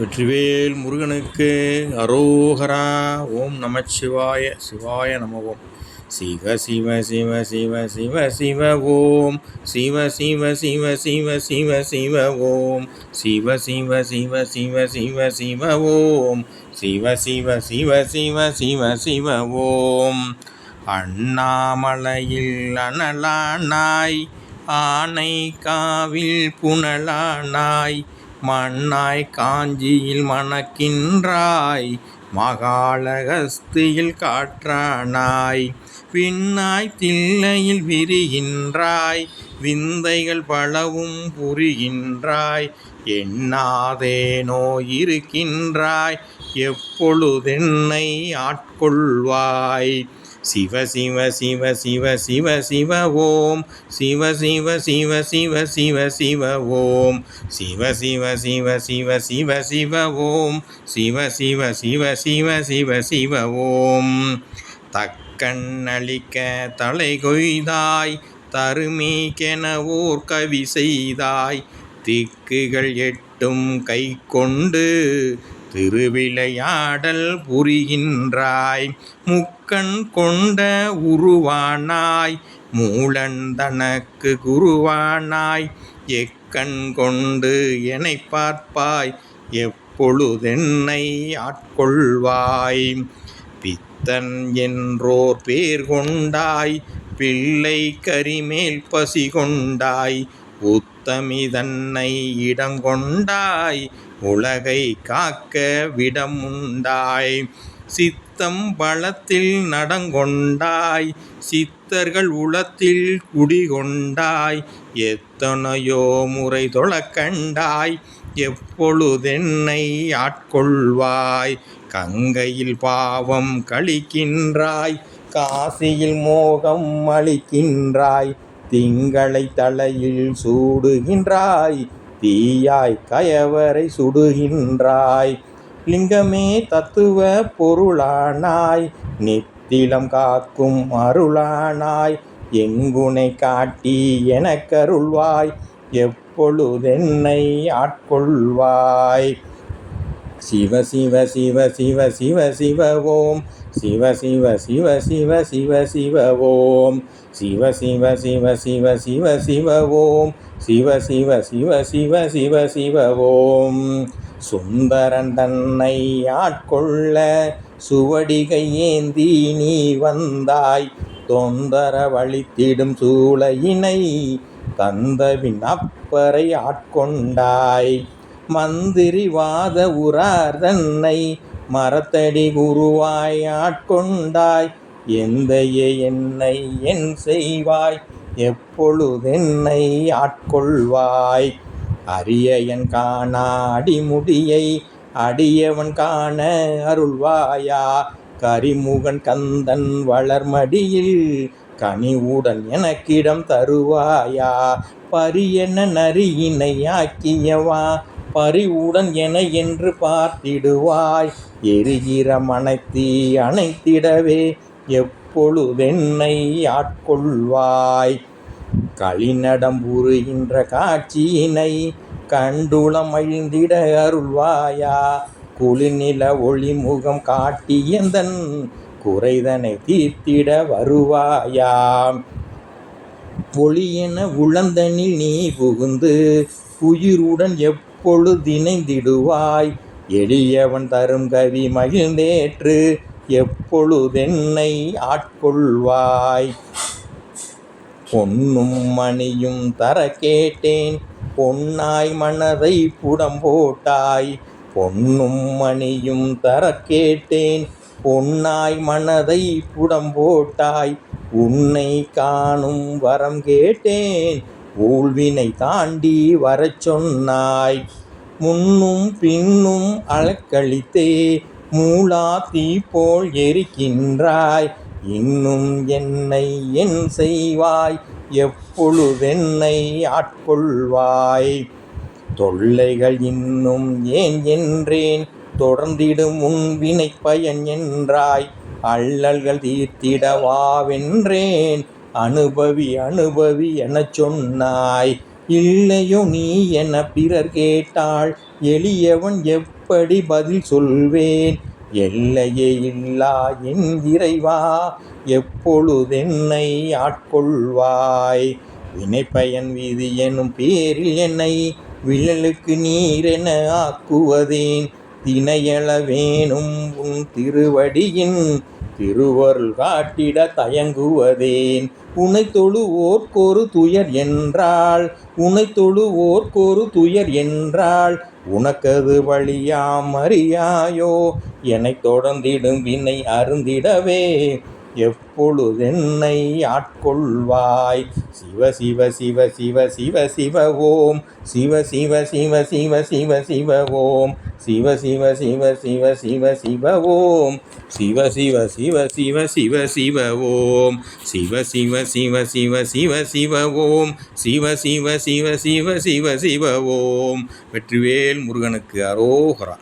வெற்றிவேல் முருகனுக்கு அரோகரா ஓம் நமச்சிவாய சிவாய நம ஓம் சிவ சிவ சிவ சிவ சிவ சிவ ஓம் சிவ சிவ சிவ சிவ சிவ சிவ ஓம் சிவ சிவ சிவ சிவ சிவ சிவ ஓம் சிவ சிவ சிவ சிவ சிவ சிவ ஓம் அண்ணாமலையில் அனலானாய் ஆனை காவில் புனலானாய் மண்ணாய் காஞ்சியில் மணக்கின்றாய் மகாளகஸ்தியில் காற்றானாய் பின்னாய் தில்லையில் விரிகின்றாய் விந்தைகள் பலவும் புரிகின்றாய் எண்ணாதேனோ இருக்கின்றாய் எப்பொழுதென்னை ஆட்கொள்வாய்? சிவ சிவ சிவ சிவ சிவ சிவ ஓம் சிவ சிவ சிவ சிவ சிவ சிவ ஓம் சிவ சிவ சிவ சிவ சிவ சிவ ஓம் சிவ சிவ சிவ சிவ சிவ சிவ ஓம் தக்கண்ணளிக்க தலை கொய்தாய் தருமீக்கென ஓர் கவி செய்தாய் திக்குகள் எட்டும் கை கொண்டு திருவிளையாடல் புரிகின்றாய். முக்கண் கொண்ட உருவானாய். மூலன் தனக்கு குருவானாய். எக்கண் கொண்டு என்னை பார்ப்பாய். எப்பொழுதென்னை ஆட்கொள்வாய். பித்தன் என்றோர் பேர் கொண்டாய். பிள்ளை கரிமேல் பசி கொண்டாய். உத்தமி தன்னை இடங்கொண்டாய் உலகை காக்க விடமுண்டாய். சித்தம் பலத்தில் நடங்கொண்டாய். சித்தர்கள் உளத்தில் குடிகொண்டாய். எத்தனையோ முறை தொழக்கண்டாய் எப்பொழுதென்னை ஆட்கொள்வாய்? கங்கையில் பாவம் கழிக்கின்றாய். காசியில் மோகம் அளிக்கின்றாய். திங்களை தலையில் சூடுகின்றாய். தீயாய் கயவரை சுடுகின்றாய். லிங்கமே தத்துவ பொருளானாய். நித்திலம் காக்கும் அருளானாய். எங்குனை காட்டி எனக்கருள்வாய். எப்பொழுதென்னை ஆட்கொள்வாய். சிவ சிவ சிவ சிவ சிவ சிவ ஓம் சிவ சிவ சிவ சிவ சிவ சிவ ஓம் சிவ சிவ சிவ சிவ சிவ சிவ ஓம் சிவ சிவ சிவ சிவ சிவ சிவ ஓம் சுந்தரன் தன்னை ஆட்கொள்ள சுவடிகை ஏந்தி நீ வந்தாய் தொந்தர வழித்திடும் சூளையினை தந்தவின் அப்பறை ஆட்கொண்டாய் மந்திரி வாத உரார் தன்னை மரத்தடி குருவாய் ஆட்கொண்டாய். எந்தைய என்னை என் செய்வாய் எப்பொழுதென்னை ஆட்கொள்வாய்? அரியன் காணா அடிமுடியை அடியவன் காண அருள்வாயா? கரிமுகன் கந்தன் வளர்மடியில் கனிவுடன் எனக்கிடம் தருவாயா? பரியன நரியினை ஆக்கியவா? பரிவுடன் என என்று பார்த்திடுவாய். எரிகிற மனைத்தி அணைத்திடவே எப்பொழுதென்னை ஆட்கொள்வாய். களிநடம் புரிகின்ற காட்சியினை கண்டுளம் அழிந்திட அருள்வாயா. குளிர்நில ஒளிமுகம் காட்டியந்தன் குறைதனை தீர்த்திட வருவாயா ஒளியென உழந்தனில் நீ புகுந்து உயிருடன் எப் எப்பொழுதிணைந்திடுவாய்? எளியவன் தரும் கவி மகிழ்ந்தேற்று எப்பொழுதென்னை ஆட்கொள்வாய்? பொன்னும் மணியும் தர கேட்டேன். பொன்னாய் மனதை புடம் போட்டாய். பொன்னும் மணியும் தர கேட்டேன். பொன்னாய் மனதை புடம் போட்டாய். உன்னை காணும் வரம் கேட்டேன். ஊழ்வினை தாண்டி வரச் சொன்னாய். முன்னும் பின்னும் அளக்களித்தே மூலா தீ போல் எரிக்கின்றாய். இன்னும் என்னை என் செய்வாய் எப்பொழுதென்னை ஆட்கொள்வாய். தொல்லைகள் இன்னும் ஏன் என்றேன் தொடர்ந்திடும் உன் வினை பயன் என்றாய். அல்லல்கள் தீர்த்திடவாவென்றேன் அனுபவி அனுபவி எனச் சொன்னாய். இல்லையோ நீ என பிறர் கேட்டாள். எளியவன் எப்படி பதில் சொல்வேன்? எல்லையே இல்லா என் இறைவா எப்பொழுதென்னை ஆட்கொள்வாய்? வினைப்பயன் விதி எனும் பேரில் என்னை விழலுக்கு நீரென ஆக்குவதேன். தினையள வேணும் உன் திருவடியின் திருவருள் காட்டிட தயங்குவதேன். உனை தொழுவோர்க்கொரு துயர் என்றாள். உனை தொழுவோர்க்கொரு துயர் என்றாள். உனக்கது வழியாம் அறியாயோ? என்னைத் தொடர்ந்திடும் வினை அருந்திடவே. எப்பொழுதென்னை ஆட்கொள்வாய் சிவ சிவ சிவ சிவ சிவ சிவ ஓம் சிவ சிவ சிவ சிவ சிவ சிவ ஓம் சிவ சிவ சிவ சிவ சிவ சிவ ஓம் சிவ சிவ சிவ சிவ சிவ சிவ ஓம் சிவ சிவ சிவ சிவ சிவ சிவ ஓம் சிவ சிவ சிவ சிவ சிவ சிவ ஓம் வெற்றிவேல் முருகனுக்கு அரோகரா